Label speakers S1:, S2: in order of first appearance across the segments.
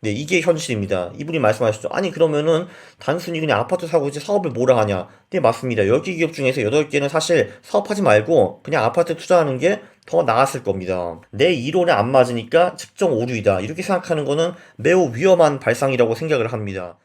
S1: 네, 이게 현실입니다. 이분이 말씀하셨죠. 아니, 그러면은 단순히 그냥 아파트 사고 이제 사업을 뭐라 하냐. 네, 맞습니다. 10개 기업 중에서 8개는 사실 사업하지 말고 그냥 아파트 투자하는 게 더 나았을 겁니다. 내 이론에 안 맞으니까 측정 오류이다. 이렇게 생각하는 거는 매우 위험한 발상이라고 생각을 합니다.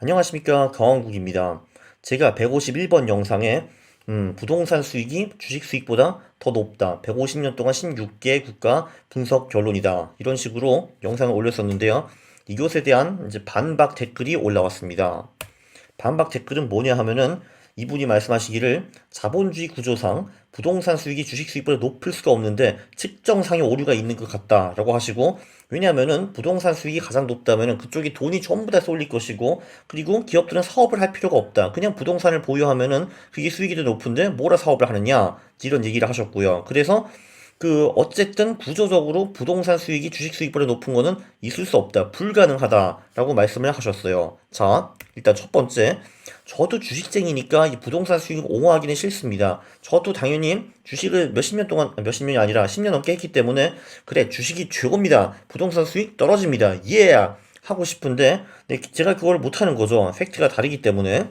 S1: 안녕하십니까. 강원국입니다. 제가 151번 영상에 음, 부동산 수익이 주식 수익보다 더 높다. 150년 동안 16개 국가 분석 결론이다. 이런 식으로 영상을 올렸었는데요. 이것에 대한 이제 반박 댓글이 올라왔습니다. 반박 댓글은 뭐냐 하면은 이분이 말씀하시기를 자본주의 구조상 부동산 수익이 주식 수익보다 높을 수가 없는데 측정상의 오류가 있는 것 같다라고 하시고 왜냐하면은 부동산 수익이 가장 높다면은 그쪽에 돈이 전부 다 쏠릴 것이고 그리고 기업들은 사업을 할 필요가 없다. 그냥 부동산을 보유하면은 그게 수익이 더 높은데 뭐라 사업을 하느냐 이런 얘기를 하셨고요. 그래서 그 어쨌든 구조적으로 부동산 수익이 주식 수익보다 높은 거는 있을 수 없다. 불가능하다라고 말씀을 하셨어요. 자, 일단 첫 번째. 저도 주식쟁이니까 이 부동산 수익을 옹호하기는 싫습니다. 저도 당연히 주식을 몇십 년 동안, 몇십 년이 아니라 10년 넘게 했기 때문에 그래, 주식이 최고입니다. 부동산 수익 떨어집니다. 예! 하고 싶은데 네, 제가 그걸 못하는 거죠. 팩트가 다르기 때문에.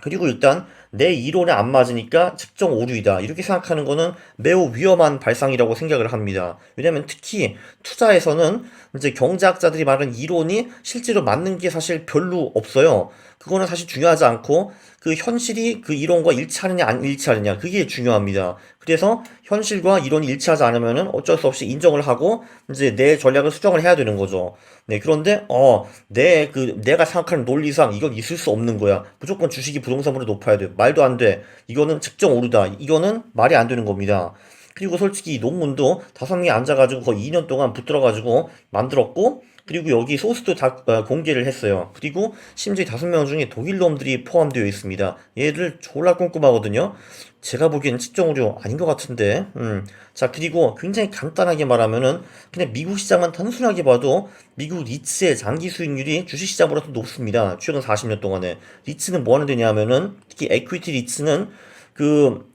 S1: 그리고 일단 내 이론에 안 맞으니까 측정 오류이다. 이렇게 생각하는 거는 매우 위험한 발상이라고 생각을 합니다. 왜냐면 특히 투자에서는 이제 경제학자들이 말하는 이론이 실제로 맞는 게 사실 별로 없어요. 그거는 사실 중요하지 않고 그 현실이 그 이론과 일치하느냐 안 일치하느냐 그게 중요합니다. 그래서 현실과 이론이 일치하지 않으면은 어쩔 수 없이 인정을 하고 이제 내 전략을 수정을 해야 되는 거죠. 네, 그런데 어, 내 그 내가 생각하는 논리상 이건 있을 수 없는 거야. 무조건 주식이 부동산보다 높아야 돼. 말도 안 돼. 이거는 측정 오르다. 이거는 말이 안 되는 겁니다. 그리고 솔직히 이 논문도 다섯 명이 앉아가지고 거의 2년 동안 붙들어가지고 만들었고 그리고 여기 소스도 다 어, 공개를 했어요. 그리고 심지어 다섯 명 중에 독일 놈들이 포함되어 있습니다. 얘들 졸라 꼼꼼하거든요. 제가 보기에는 측정 오류 아닌 것 같은데. 음. 자, 그리고 굉장히 간단하게 말하면은 그냥 미국 시장만 단순하게 봐도 미국 리츠의 장기 수익률이 주식 시장보다 더 높습니다. 최근 40년 동안에. 리츠는 뭐 하는 데냐 하면은 특히 에퀴티 리츠는 그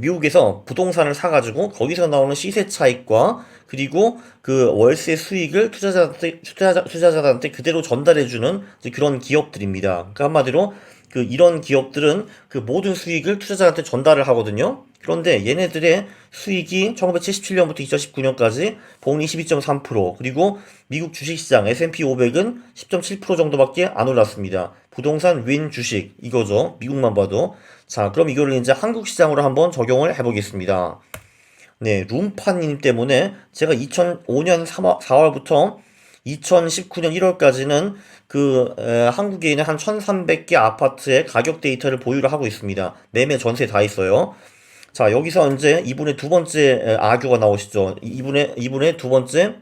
S1: 미국에서 부동산을 사가지고 거기서 나오는 시세 차익과 그리고 그 월세 수익을 투자자한테 투자자, 투자자한테 그대로 전달해주는 그런 기업들입니다. 그러니까 한마디로 그 이런 기업들은 그 모든 수익을 투자자한테 전달을 하거든요. 그런데 얘네들의 수익이 1977년부터 2019년까지 복리 12.3% 그리고 미국 주식시장 S&P 500은 10.7% 정도밖에 안 올랐습니다. 부동산 윈 주식 이거죠. 미국만 봐도. 자, 그럼 이거를 이제 한국 시장으로 한번 적용을 해보겠습니다. 네, 룸파님 때문에 제가 2005년 3월, 4월부터 2019년 1월까지는 그 에, 한국에 있는 한 1,300개 아파트의 가격 데이터를 보유를 하고 있습니다. 매매 전세 다 있어요. 자, 여기서 이제 이분의 두 번째 에, 아규가 나오시죠. 이분의 이분의 두 번째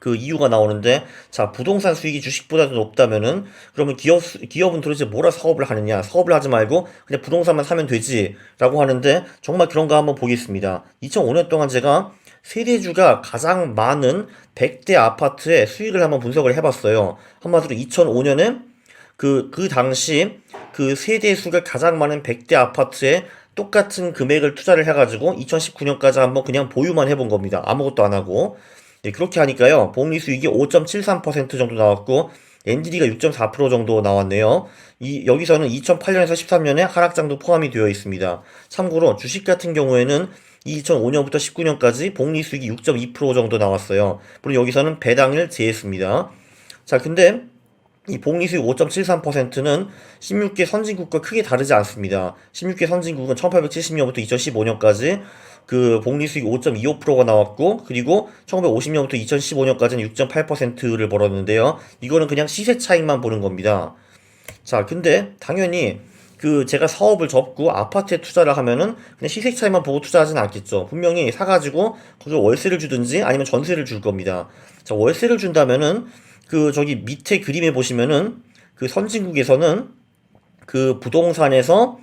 S1: 그 이유가 나오는데 자 부동산 수익이 주식보다 더 높다면은 그러면 기업 기업은 도대체 뭐라 사업을 하느냐 사업을 하지 말고 그냥 부동산만 사면 되지라고 하는데 정말 그런가 한번 보겠습니다 2005년 동안 제가 세대주가 가장 많은 100대 아파트의 수익을 한번 분석을 해봤어요 한마디로 2005년에 그, 그 당시 그 세대 수가 가장 많은 100대 아파트에 똑같은 금액을 투자를 해가지고 2019년까지 한번 그냥 보유만 해본 겁니다. 아무것도 안 하고. 네, 그렇게 하니까요. 복리 수익이 5.73% 정도 나왔고 엔디디가 6.4% 정도 나왔네요. 이 여기서는 2008년에서 13년에 하락장도 포함이 되어 있습니다. 참고로 주식 같은 경우에는 2005년부터 19년까지 복리 수익이 6.2% 정도 나왔어요. 물론 여기서는 배당을 제했습니다. 자, 근데 이 복리수익 5.73%는 16개 선진국과 크게 다르지 않습니다. 16개 선진국은 1870년부터 2015년까지 그 복리수익 5.25%가 나왔고 그리고 1950년부터 2015년까지는 6.8%를 벌었는데요. 이거는 그냥 시세 차익만 보는 겁니다. 자, 근데 당연히 그 제가 사업을 접고 아파트에 투자를 하면은 그냥 시세 차익만 보고 투자하지는 않겠죠. 분명히 사가지고 거기 월세를 주든지 아니면 전세를 줄 겁니다. 자, 월세를 준다면은 그 저기 밑에 그림에 보시면은 그 선진국에서는 그 부동산에서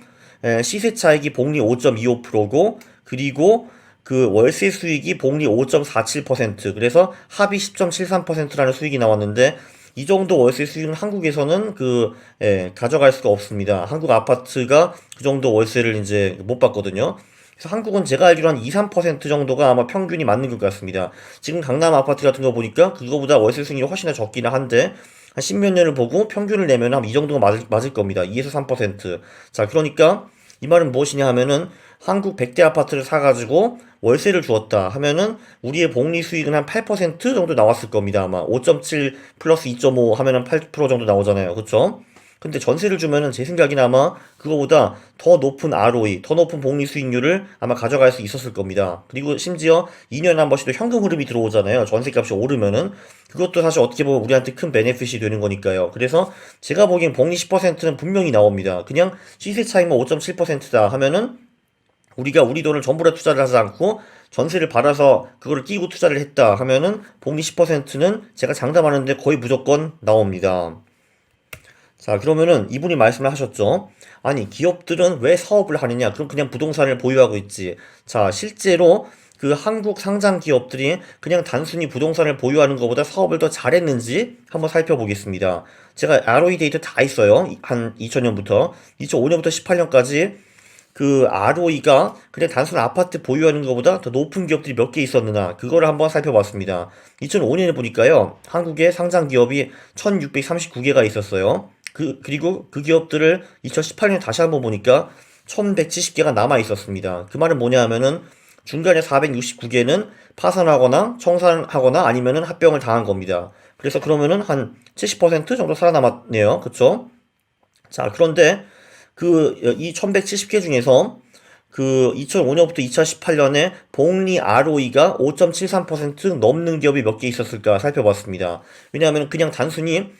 S1: 시세 차익이 복리 5.25%고 그리고 그 월세 수익이 복리 5.47% 그래서 합이 10.73%라는 수익이 나왔는데 이 정도 월세 수익은 한국에서는 그 예, 가져갈 수가 없습니다. 한국 아파트가 그 정도 월세를 이제 못 받거든요. 그래서 한국은 제가 알기로 한 2, 3% 정도가 아마 평균이 맞는 것 같습니다. 지금 강남 아파트 같은 거 보니까 그거보다 월세 수익률이 훨씬 더 적기는 한데 한 십몇 년을 보고 평균을 내면 한 이 정도가 맞을, 맞을 겁니다. 2에서 3%. 자, 그러니까 이 말은 무엇이냐 하면은 한국 100대 아파트를 사가지고 월세를 주었다 하면은 우리의 복리 수익은 한 8% 정도 나왔을 겁니다. 아마 5.7 플러스 2.5 하면은 8% 정도 나오잖아요. 그쵸? 근데 전세를 주면은 제 생각에는 아마 그거보다 더 높은 ROE, 더 높은 복리 수익률을 아마 가져갈 수 있었을 겁니다. 그리고 심지어 2년에 한 번씩 또 현금 흐름이 들어오잖아요. 전세값이 오르면은 그것도 사실 어떻게 보면 우리한테 큰 베네핏이 되는 거니까요. 그래서 제가 보기엔 복리 10%는 분명히 나옵니다. 그냥 시세 차이만 5.7%다 하면은 우리가 우리 돈을 전부 다 투자를 하지 않고 전세를 받아서 그거를 끼고 투자를 했다 하면은 복리 10%는 제가 장담하는데 거의 무조건 나옵니다. 자, 그러면은 이분이 말씀을 하셨죠. 아니, 기업들은 왜 사업을 하느냐? 그럼 그냥 부동산을 보유하고 있지. 자, 실제로 그 한국 상장 기업들이 그냥 단순히 부동산을 보유하는 것보다 사업을 더 잘했는지 한번 살펴보겠습니다. 제가 ROE 데이터 다 있어요. 한 2000년부터 2005년부터 18년까지 그 ROE가 그냥 단순 아파트 보유하는 것보다 더 높은 기업들이 몇 개 있었느냐 그거를 한번 살펴봤습니다. 2005년에 보니까요 한국의 상장 기업이 1639개가 있었어요. 그 그리고 그 기업들을 2018년에 다시 한번 보니까 1170개가 남아 있었습니다. 그 말은 뭐냐 하면은 중간에 469개는 파산하거나 청산하거나 아니면은 합병을 당한 겁니다. 그래서 그러면은 한 70% 정도 살아남았네요. 그쵸? 자, 그런데 그 이 1170개 중에서 그 2005년부터 2018년에 복리 ROE가 5.73% 넘는 기업이 몇 개 있었을까 살펴봤습니다. 왜냐하면 그냥 단순히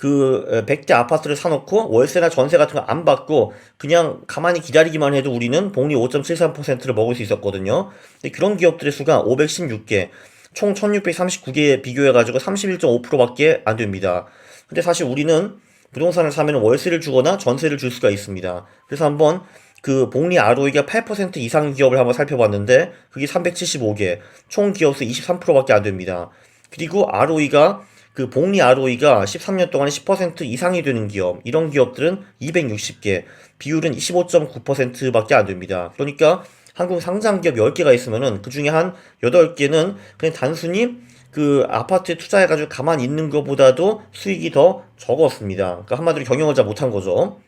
S1: 그 100대 아파트를 사놓고 월세나 전세 같은 거 안 받고 그냥 가만히 기다리기만 해도 우리는 복리 5.73%를 먹을 수 있었거든요. 근데 그런 기업들의 수가 516개, 총 1639개에 비교해가지고 31.5%밖에 안 됩니다. 근데 사실 우리는 부동산을 사면 월세를 주거나 전세를 줄 수가 있습니다. 그래서 한번 그 복리 ROE가 8% 이상 기업을 한번 살펴봤는데 그게 375개, 총 기업수 23%밖에 안 됩니다. 그리고 ROE가 그 복리 ROE가 13년 동안에 10% 이상이 되는 기업, 이런 기업들은 260개, 비율은 25.9%밖에 안 됩니다. 그러니까 한국 상장 기업 10개가 있으면은 그 중에 한 8개는 그냥 단순히 그 아파트에 투자해가지고 가만히 있는 것보다도 수익이 더 적었습니다. 그러니까 한마디로 경영을 잘 못한 거죠.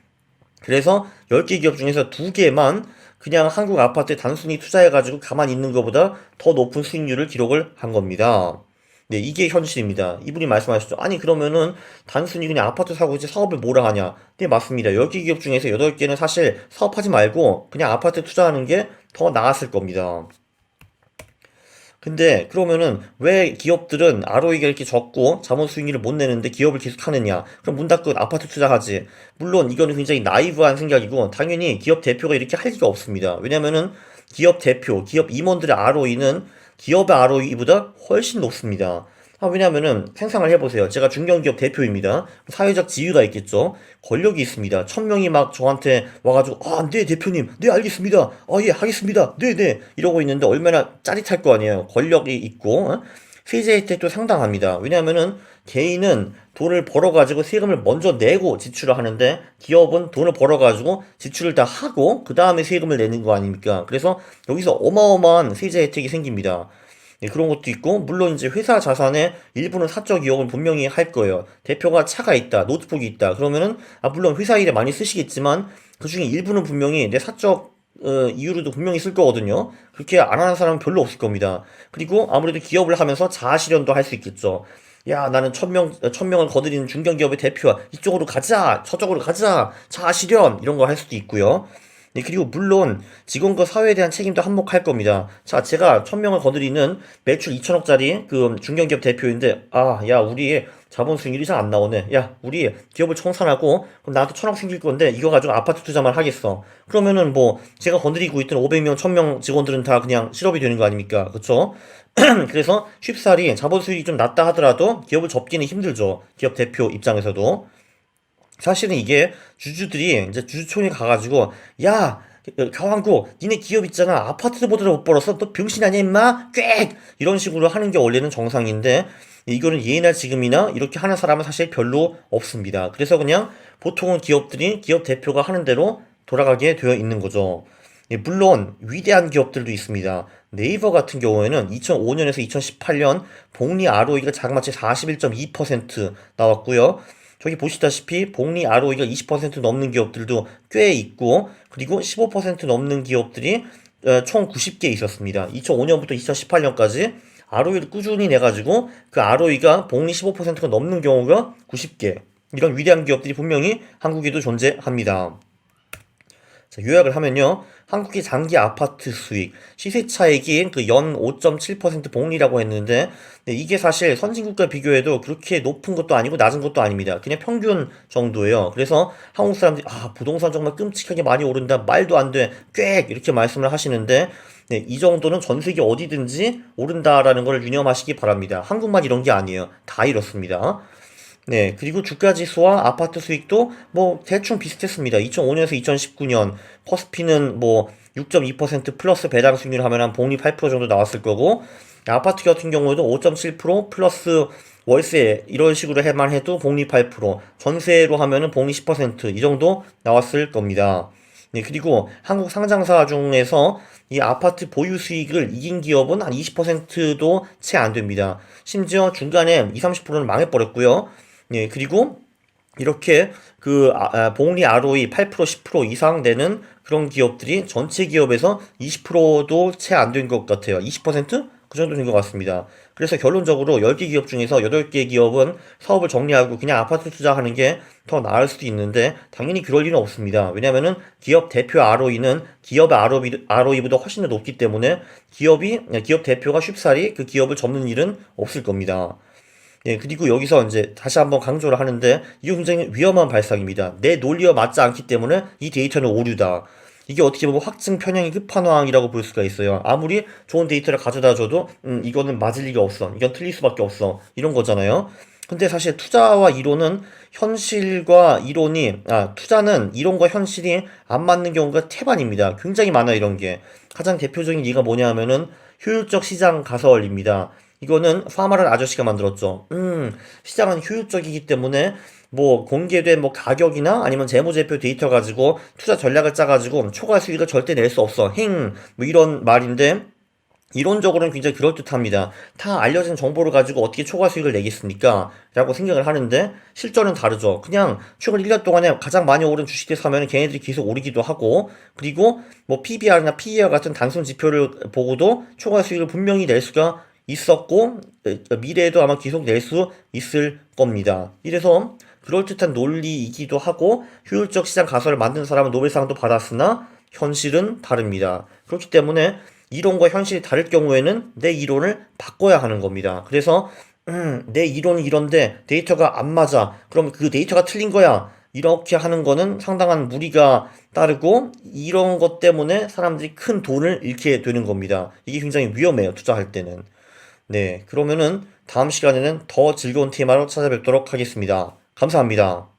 S1: 그래서 10개 기업 중에서 2개만 그냥 한국 아파트에 단순히 투자해가지고 가만히 있는 것보다 더 높은 수익률을 기록을 한 겁니다. 네, 이게 현실입니다. 이분이 말씀하셨죠. 아니, 그러면은 단순히 그냥 아파트 사고 이제 사업을 뭐라 하냐. 네, 맞습니다. 10개 기업 중에서 8개는 사실 사업하지 말고 그냥 아파트 투자하는 게 더 나았을 겁니다. 근데 그러면은 왜 기업들은 ROE가 이렇게 적고 자본 수익률을 못 내는데 기업을 계속 하느냐? 그럼 문 닫고 아파트 투자하지. 물론 이거는 굉장히 나이브한 생각이고 당연히 기업 대표가 이렇게 할 리가 없습니다. 왜냐면은 기업 대표, 기업 임원들의 ROE는 기업의 ROE보다 훨씬 높습니다. 아, 왜냐면은 생각을 해보세요. 제가 중견기업 대표입니다. 사회적 지위가 있겠죠. 권력이 있습니다. 천 명이 막 저한테 와가지고 아, 네 대표님, 네 알겠습니다. 아, 예, 하겠습니다. 네, 네 이러고 있는데 얼마나 짜릿할 거 아니에요. 권력이 있고 어? 세제 혜택도 상당합니다. 왜냐하면은 개인은 돈을 벌어가지고 세금을 먼저 내고 지출을 하는데 기업은 돈을 벌어가지고 지출을 다 하고 그 다음에 세금을 내는 거 아닙니까? 그래서 여기서 어마어마한 세제 혜택이 생깁니다. 네, 그런 것도 있고 물론 이제 회사 자산의 일부는 사적 이용을 분명히 할 거예요. 대표가 차가 있다, 노트북이 있다. 그러면은 아 물론 회사 일에 많이 쓰시겠지만 그 중에 일부는 분명히 내 사적 어, 이유로도 분명히 쓸 거거든요. 그렇게 안 하는 사람은 별로 없을 겁니다. 그리고 아무래도 기업을 하면서 자아 실현도 할 수 있겠죠. 야, 나는 천명, 천명을 거드리는 중견 기업의 대표야. 이쪽으로 가자! 저쪽으로 가자! 자아 실현! 이런 거 할 수도 있고요. 네, 그리고 물론 직원과 사회에 대한 책임도 한몫할 겁니다. 자, 제가 천명을 거드리는 매출 2천억짜리 그 중견기업 대표인데, 아, 야, 우리 자본 수익률이 잘안 나오네. 야, 우리 기업을 청산하고 그럼 나한테 천억 생길 건데 이거 가지고 아파트 투자만 하겠어. 그러면은 뭐 제가 건드리고 있던 500명, 1000명 직원들은 다 그냥 실업이 되는 거 아닙니까? 그쵸? 그래서 쉽사리 자본 수익이 좀 낮다 하더라도 기업을 접기는 힘들죠. 기업 대표 입장에서도. 사실은 이게 주주들이 이제 주주총회 가가지고 야 가왕구 니네 기업 있잖아 아파트보다 못 벌었어 너 병신 아니야 임마 꽥 이런 식으로 하는 게 원래는 정상인데 이거는 예나 지금이나 이렇게 하는 사람은 사실 별로 없습니다 그래서 그냥 보통은 기업들이 기업 대표가 하는 대로 돌아가게 되어 있는 거죠 예, 물론 위대한 기업들도 있습니다. 네이버 같은 경우에는 2005년에서 2018년 복리 ROE가 자그마치 41.2% 나왔고요. 저기 보시다시피 복리 ROE가 20% 넘는 기업들도 꽤 있고 그리고 15% 넘는 기업들이 어, 총 90개 있었습니다. 2005년부터 2018년까지 ROE를 꾸준히 내가지고 그 ROE가 복리 15%가 넘는 경우가 90개. 이런 위대한 기업들이 분명히 한국에도 존재합니다. 자, 요약을 하면요. 한국의 장기 아파트 수익, 시세 차익이 그 연 5.7% 복리라고 했는데, 네, 이게 사실 선진국과 비교해도 그렇게 높은 것도 아니고 낮은 것도 아닙니다. 그냥 평균 정도예요. 그래서 한국 사람들이, 아, 부동산 정말 끔찍하게 많이 오른다. 말도 안 돼. 꽥! 이렇게 말씀을 하시는데, 네, 이 정도는 전 세계 어디든지 오른다라는 걸 유념하시기 바랍니다. 한국만 이런 게 아니에요. 다 이렇습니다. 네, 그리고 주가 지수와 아파트 수익도 뭐 대충 비슷했습니다. 2005년에서 2019년 코스피는 뭐 6.2% 플러스 배당 수익률 하면 한 복리 8% 정도 나왔을 거고 아파트 같은 경우에도 5.7% 플러스 월세 이런 식으로 해만 해도 복리 8% 전세로 하면은 복리 10%이 정도 나왔을 겁니다. 네, 그리고 한국 상장사 중에서 이 아파트 보유 수익을 이긴 기업은 한 20%도 채 안 됩니다. 심지어 중간에 20, 30%는 망해버렸고요. 예, 그리고 이렇게 그 아, 아, 복리 ROE 8% 10% 이상 되는 그런 기업들이 전체 기업에서 20%도 채 안 된 것 같아요. 20%? 그 정도 된것 같습니다. 그래서 결론적으로 10개 기업 중에서 8개 기업은 사업을 정리하고 그냥 아파트 투자하는 게 더 나을 수도 있는데 당연히 그럴 리는 없습니다. 왜냐면은 기업 대표 ROE는 기업의 ROE, ROE보다 훨씬 더 높기 때문에 기업이 기업 대표가 쉽사리 그 기업을 접는 일은 없을 겁니다. 예, 그리고 여기서 이제 다시 한번 강조를 하는데 이게 굉장히 위험한 발상입니다. 내 논리와 맞지 않기 때문에 이 데이터는 오류다. 이게 어떻게 보면 확증 편향의 끝판왕이라고 볼 수가 있어요. 아무리 좋은 데이터를 가져다 줘도 음, 이거는 맞을 리가 없어. 이건 틀릴 수밖에 없어. 이런 거잖아요. 근데 사실 투자와 이론은 현실과 이론이 아 투자는 이론과 현실이 안 맞는 경우가 태반입니다. 굉장히 많아 이런 게 가장 대표적인 예가 뭐냐면은 효율적 시장 가설입니다. 이거는 파마를 아저씨가 만들었죠. 음, 시장은 효율적이기 때문에 뭐 공개된 뭐 가격이나 아니면 재무제표 데이터 가지고 투자 전략을 짜가지고 초과 수익을 절대 낼 수 없어. 행, 뭐 이런 말인데 이론적으로는 굉장히 그럴듯합니다. 다 알려진 정보를 가지고 어떻게 초과 수익을 내겠습니까? 라고 생각을 하는데 실전은 다르죠. 그냥 최근 1년 동안에 가장 많이 오른 주식들 사면 걔네들이 계속 오르기도 하고 그리고 뭐 PBR이나 PER 같은 단순 지표를 보고도 초과 수익을 분명히 낼 수가 있었고 미래에도 아마 계속 낼수 있을 겁니다. 이래서 그럴듯한 논리이기도 하고 효율적 시장 가설을 만든 사람은 노벨상도 받았으나 현실은 다릅니다. 그렇기 때문에 이론과 현실이 다를 경우에는 내 이론을 바꿔야 하는 겁니다. 그래서 음, 내 이론은 이런데 데이터가 안 맞아. 그럼 그 데이터가 틀린 거야. 이렇게 하는 거는 상당한 무리가 따르고 이런 것 때문에 사람들이 큰 돈을 잃게 되는 겁니다. 이게 굉장히 위험해요. 투자할 때는. 네, 그러면은 다음 시간에는 더 즐거운 테마로 찾아뵙도록 하겠습니다. 감사합니다.